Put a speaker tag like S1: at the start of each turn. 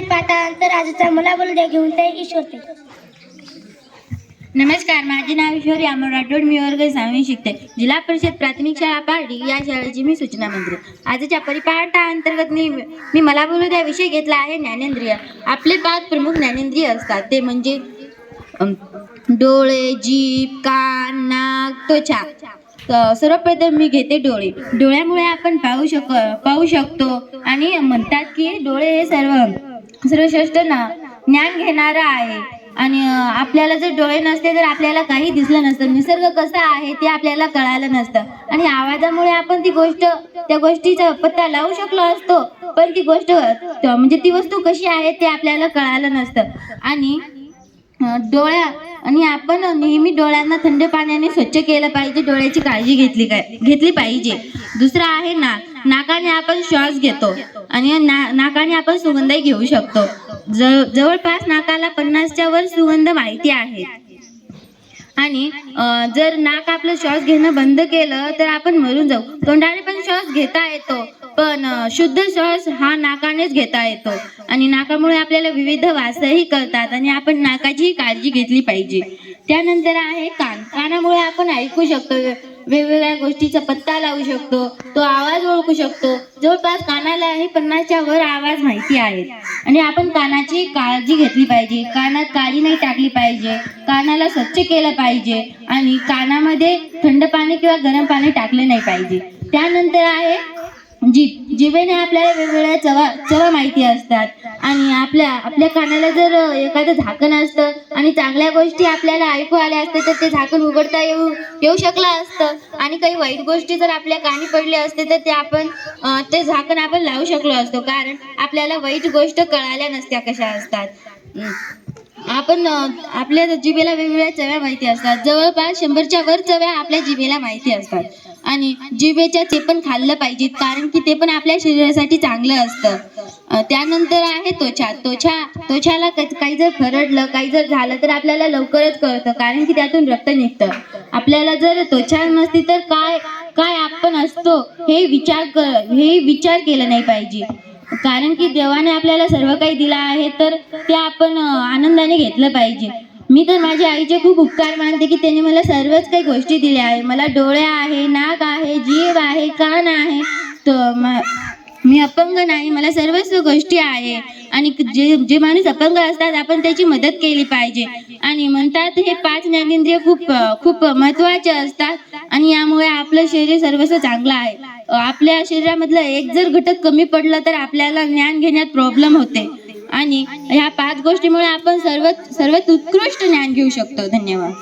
S1: परिपाठांतर आजचा मला बोलू घेऊन ते
S2: नमस्कार माझे नाव ईश्वरी अमर राठोड. मी वर्ग सहावी शिकते. जिल्हा परिषद प्राथमिक शाळा पारडी या शाळेची मी सूचना मंत्री. आजच्या परिपाठाअंतर्गत मी मी मला बोलू त्या विषय घेतला आहे ज्ञानेंद्रिय. आपले पाच प्रमुख ज्ञानेंद्रिय असतात. ते म्हणजे डोळे जीभ कान नाक त्वचा. सर्वप्रथम मी घेते डोळे. डोळ्यामुळे आपण पाहू शक पाहू शकतो आणि म्हणतात की डोळे हे सर्व सर्वश्रेष्ठ ना? ज्ञान घेणारं आहे. आणि आपल्याला जर डोळे नसते तर आपल्याला काही दिसलं नसतं. निसर्ग कसा आहे ते आपल्याला कळालं नसतं. आणि आवाजामुळे आपण ती गोष्ट त्या गोष्टीचा पत्ता लावू शकलो असतो. पण ती गोष्ट म्हणजे ती वस्तू कशी आहे ते आपल्याला कळालं नसतं. आणि डोळ्या आणि आपण नेहमी डोळ्यांना थंड पाण्याने स्वच्छ केलं पाहिजे डोळ्याची काळजी घेतली काय घेतली पाहिजे. दुसरं आहे नाक नाकाने आपण श्वास घेतो आणि ना नाकाने आपण सुगंधही घेऊ शकतो. ज जवळपास नाकाला पन्नासच्या वर सुगंध माहिती आहे. आणि जर नाक आपलं श्वास घेणं बंद केलं तर आपण मरून जाऊ. तोंडाने पण श्वास घेता येतो. पण शुद्ध श्वास हा नाकानेच घेता येतो. आणि नाकामुळे आपल्याला विविध वासही करतात आणि आपण नाकाचीही काळजी घेतली पाहिजे. त्यानंतर आहे कान. कानामुळे आपण ऐकू शकतो. वेगवेगळ्या गोष्टीचा पत्ता लावू शकतो. तो आवाज ओळखू शकतो. जवळपास कानाला आहे पन्नासच्या वर आवाज माहिती आहेत. आणि आपण कानाची काळजी घेतली पाहिजे. कानात काळी नाही टाकली पाहिजे. कानाला स्वच्छ केलं पाहिजे. आणि कानामध्ये थंड पाणी किंवा गरम पाणी टाकले नाही पाहिजे. त्यानंतर आहे जी जिभेने आपल्याला वेगवेगळ्या चवा चवा माहिती असतात. आणि आपल्या आपल्या कानाला जर एखादं झाकण असतं आणि चांगल्या गोष्टी आपल्याला ऐकू आल्या असते तर ते झाकण उघडता येऊ येऊ शकलं असतं. आणि काही वाईट गोष्टी जर आपल्या कानी पडल्या असते तर ते आपण ते झाकण आपण लावू शकलो असतो. कारण आपल्याला वाईट गोष्ट कळाल्या नसत्या कशा असतात. आपण आपल्या जिभेला वेगवेगळ्या चव्या माहिती असतात. जवळपास शंभरच्या वर चव्या आपल्या जिभेला माहिती असतात. आणि जिभेच्या ते पण खाल्लं पाहिजेत कारण की ते पण आपल्या शरीरासाठी चांगलं असतं. त्यानंतर आहे त्वचा. त्वचा त्वचाला काही जर खरडलं काही जर झालं तर आपल्याला लवकरच कळतं कारण की त्यातून रक्त निघतं. आपल्याला जर त्वचा नसती तर काय काय आपण असतो हे विचार कर हे विचार केलं नाही पाहिजे. कारण की देवाने आपल्याला सर्व काही दिलं आहे तर ते आपण आनंदाने घेतलं पाहिजे. मी तर माझ्या आईचे खूप उपकार मानते की त्यांनी मला सर्वच काही गोष्टी दिल्या आहे. मला डोळे आहे नाक आहे जीभ आहे कान आहे. तर मी अपंग नाही मला सर्वच गोष्टी आहे. आणि जे जे माणूस अपंग असतात आपण त्याची मदत केली पाहिजे. आणि म्हणतात हे पाच ज्ञानेंद्रिय खूप खूप महत्त्वाचे असतात. आणि यामुळे आपलं शरीर सर्वस्व चांगलं आहे. आपल्या शरीरामधलं एक जर घटक कमी पडलं तर आपल्याला ज्ञान घेण्यात प्रॉब्लेम होते. आणि ह्या पाच गोष्टीमुळे आपण सर्वात सर्वात उत्कृष्ट ज्ञान घेऊ शकतो. धन्यवाद.